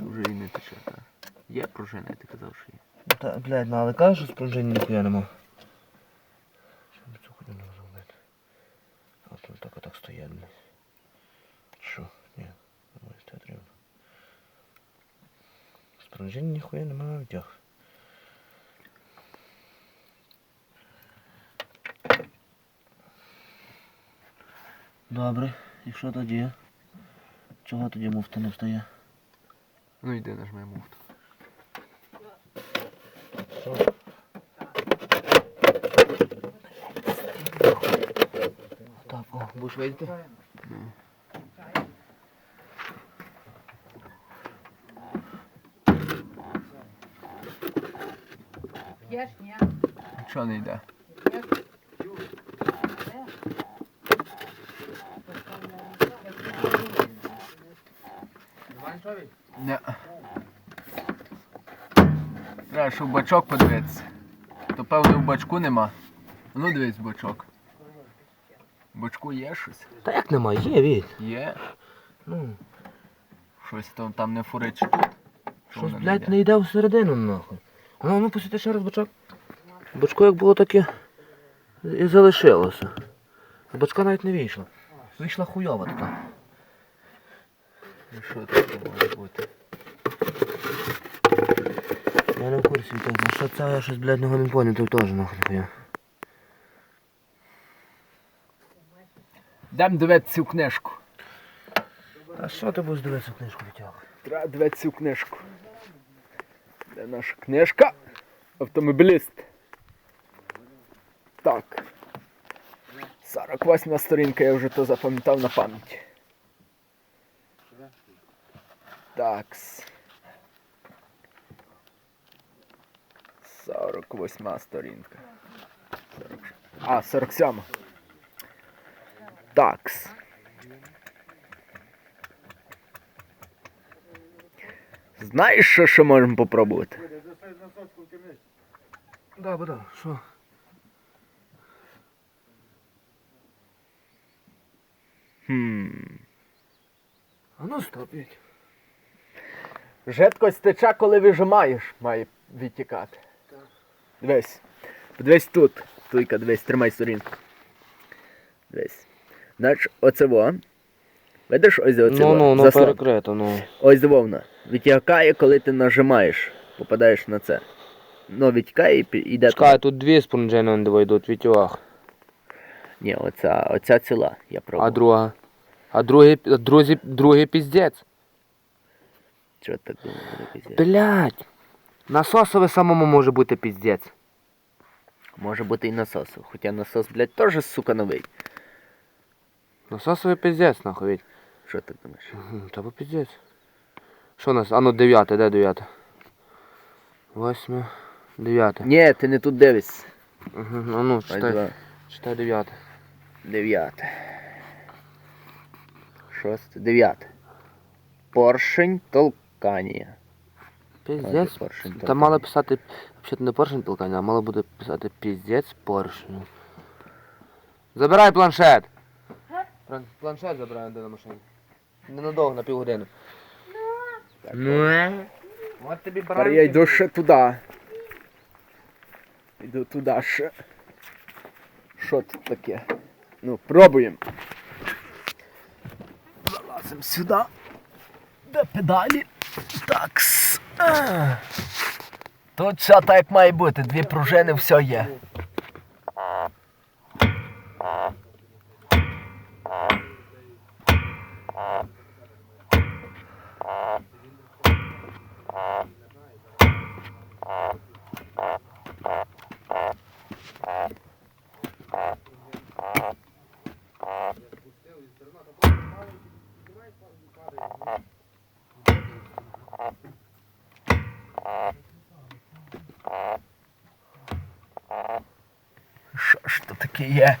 Вже і не тече, так. Є пружина, ти казав, що є. Та, блядь, ну але кажеш, що спружиння ніхуя нема. Що ми цю хуйню не зробити? А тут так отак стоять, блядь. Що? Ні, ось це треба. Спружиння ніхуя нема витяг. Добре, і що тоді? Чого тоді муфта не встає? Ну йди нажми муфту. Так, о, будеш видіти? П'єш, ні? Чого не йде? Не. Треба, щоб бачок подивитися. То певно в бачку нема. Ну дивись бачок. В бачку є щось? Та як нема, є від. Є. Ну, Щось там, там не фурить. Що щось, воно блядь, йде? не йде всередину нахуй. А ну, ну посвіти ще раз бачок. Бачко як було, так і, і залишилося. А бачка навіть не вийшла. Вийшла хуйова така. Ну що таке може бути? Я не в курсі того. Що це я щось, блядь, нього не поняв, то теж нахуй. Дам дивитися цю книжку. А що ти будеш дивитися книжку витягувати? Треба дивитися цю книжку. Де наша книжка? Автомобіліст. Так. 48 сторінка, я вже то запам'ятав на пам'ять. Такс. 48 сторінка. 40... А, 47. Такс. Знаєш, що ще можемо попробувати? Да, да, що? Хм. А ну стопіть. Жидкость тече, коли вижимаєш, має відтікати. Дивись. Подивись тут. Туйка, дивись, тримай сторінку. Дивись. Значить, оце во. Видиш, ось оце Ну, во, ну, ну, заслон. перекрито, ну. Ось вовна. Відтікає, коли ти нажимаєш. Попадаєш на це. Ну, відтікає і пі- йде. Чекай, тут дві спонжини не йдуть, вітюах. Ні, оця, оця ціла, я пробував. А друга? А другий, а друзі, другий піздець. Чого так друзі? Блять. Насосове самому може бути піздець. Може бути і насосу. Хоча насос, блядь, теж, сука, новий. Насосовий піздець, нахуй. Віть. Що ти думаєш? Та бо піздець. Що у нас? А ну дев'яте, де дев'яте? Восьме. Дев'яте. Ні, ти не тут дивишся. Угу, а ну, читай, читай дев'яте. Дев'яте. Шосте. Дев'яте. Поршень толкання. Піздець. Поршень Там толкання. мало писати, взагалі не поршень толкання, а мало буде писати піздець поршню. Забирай планшет! План- Планшет забирай де на машині. Ненадовго, на півгодини. Ну. От тобі Тепер я йду ще туди. Йду туди ще. Що тут таке? Ну, пробуємо. Залазимо сюди. Де педалі? Такс. Тут все так має бути. Дві пружини, все є. Що ж то таке є?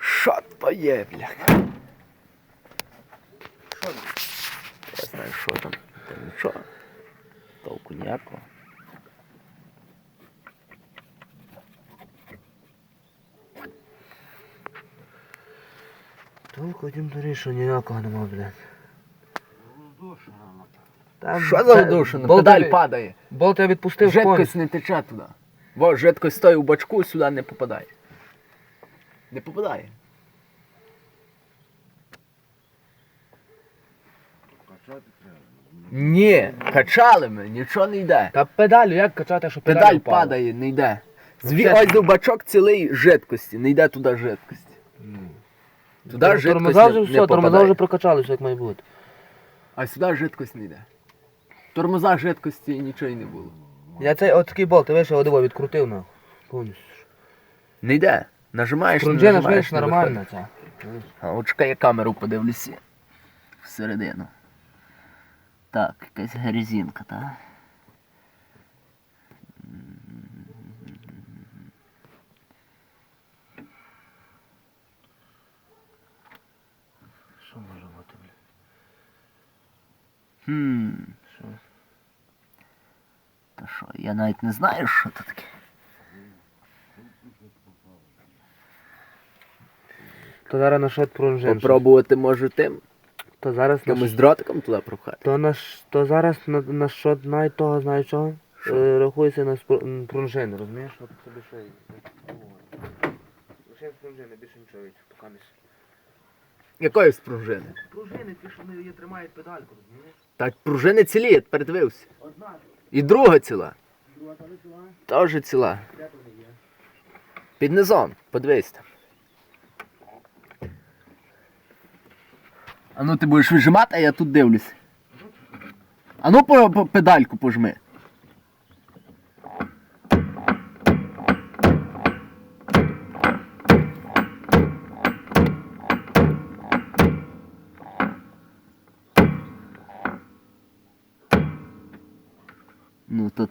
Що то є, бляха? Що там? Я знаю, що там. Та нічого. Толку ніякого. Толку тим торі, що ніякого нема, блядь. Та Що за болт Педаль падає. Болт я відпустив Жидкость не тече туди. Во, жидкость стоїть у бачку, сюди не попадає. Не попадає. Ні, качали ми, нічого не йде. Та педалю як качати, що педаль, Педаль впала? падає, не йде. Зві... Ось до бачок цілий жидкості, не йде туди жидкості. Туди Тор- жидкость Тормоза вже не, все, не тормоза попадає. вже прокачалися, як має бути. А сюди жидкость не йде. Тормоза жидкості нічого й не було. Я цей от такий болт, ти вийшов, одиво відкрутив на повністю. Не йде. Нажимаєш, ж нажимаєш, видиш не нормальна ця. виходить. А от чекай, я камеру подивлюся. Всередину. Так, якась грязінка, так? Що може бути, бля? Хм. Що? Я навіть не знаю, що це таке. То зараз на шот пружин. Попробувати може тим, То зараз на якимось дротиком туди пропхати. То наш, то зараз на, на що навіть того, знаю чого, е, рахується на спр- пружини, розумієш? От тобі що є. Лише пружини, більше нічого від покаміс. Якої спружини? Пружини, ті, що не тримають педальку, розумієш? Та пружини цілі, я передивився. Одна, І друга ціла. друга ціла, Теж ціла. Під низом, подивись. А ну ти будеш вижимати, а я тут дивлюсь. А ну педальку пожми.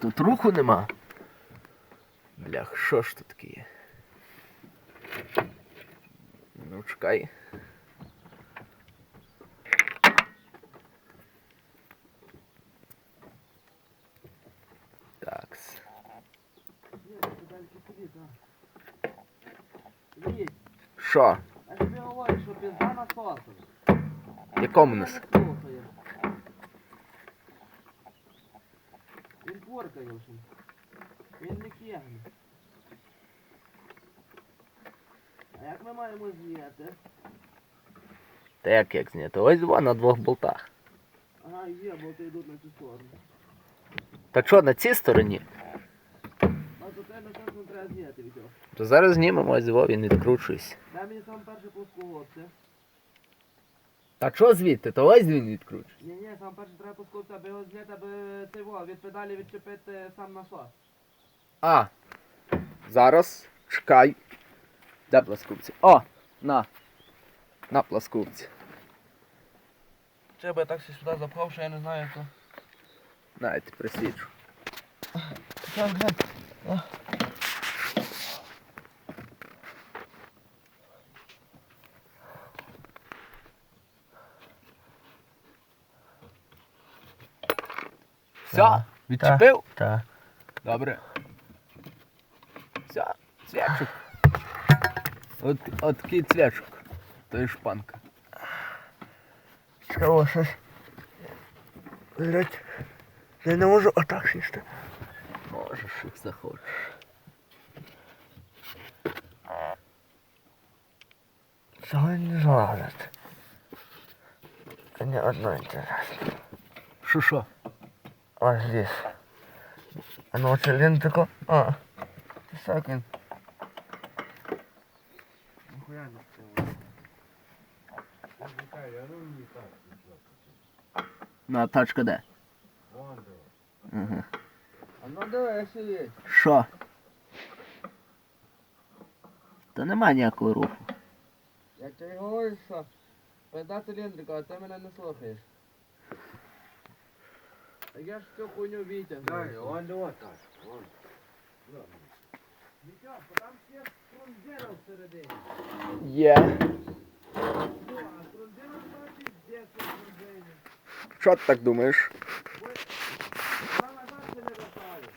тут руху нема. Блях, що ж тут таке є? Ну, чекай. Такс. Що? А тобі говорю, що пізда на сосу. Якому нас? Поркає вже. Він не кегне. А як ми маємо зняти? Та як зняти? Ось два на двох болтах. Ага, є, бо ти йдуть на цю сторону. Так що, на цій стороні? А то тебе щось не треба зняти від цього. То зараз знімемо ось два, він відкручується. Дай мені сам перший плоскогубця. Та що звідти? То ось він відкручується. Ні, ні, сам перший треба плоскогубця, аби його зняти, аби цей во, від педалі відчепити сам насос. А. Зараз. Чекай. Де пласкупці? О! На. На пласкупці. Би я так сі сюди запхав, що я не знаю, то... Навіть присвічу. Так, глянь. Все, відчепив? Так. Добре. Все, цвячок. От, от такий цвячок. То є шпанка. Чого щось? Блять. Я не можу отак сісти. Можеш, як захочеш. Цього не злагодити. Не одно інтересно. Що Ось здесь. А ну циліндрику. А. Всякий. Нихуя не На тачка де? Ага. А ну давай, сидіть. Що? Та нема ніякого руху. Я тобі говорю, що пизда циліндрика, а ти мене не слухаєш. Так я ж цю хуйню витягну. Дай, вот так. Вітя, бо там ще трунзера всередині. Є. Ну, а. Що ти так думаєш? Вона назад ще не вертає.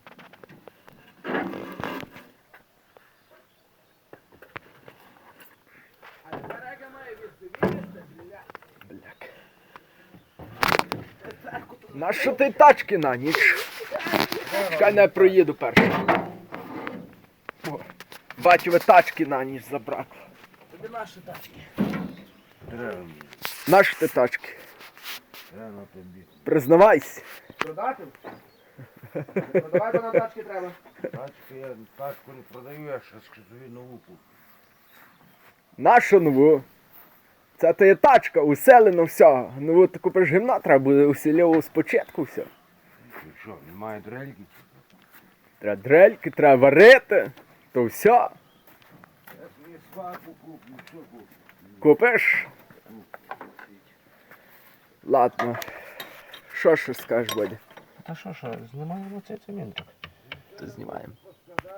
А тепер як я маю відсунути? На що ти тачки на ніч? Чекай, не проїду перший. Батьове тачки на ніч забракло. Нащо ти тачки? Треба на тобі. Признавайся. Продати? Продавати нам тачки треба. Тачку я тачку не продаю, я ще нову куплю. Нашу нову. Це то є тачка, уселено все. Нову ти купиш гімна, треба буде усілювати спочатку все. Що, немає дрельки? Треба дрельки, треба варити. То все. Купиш. Ладно. Що ще скажеш, Бодя? Та що, що, знімаємо цей цемент. То знімаємо.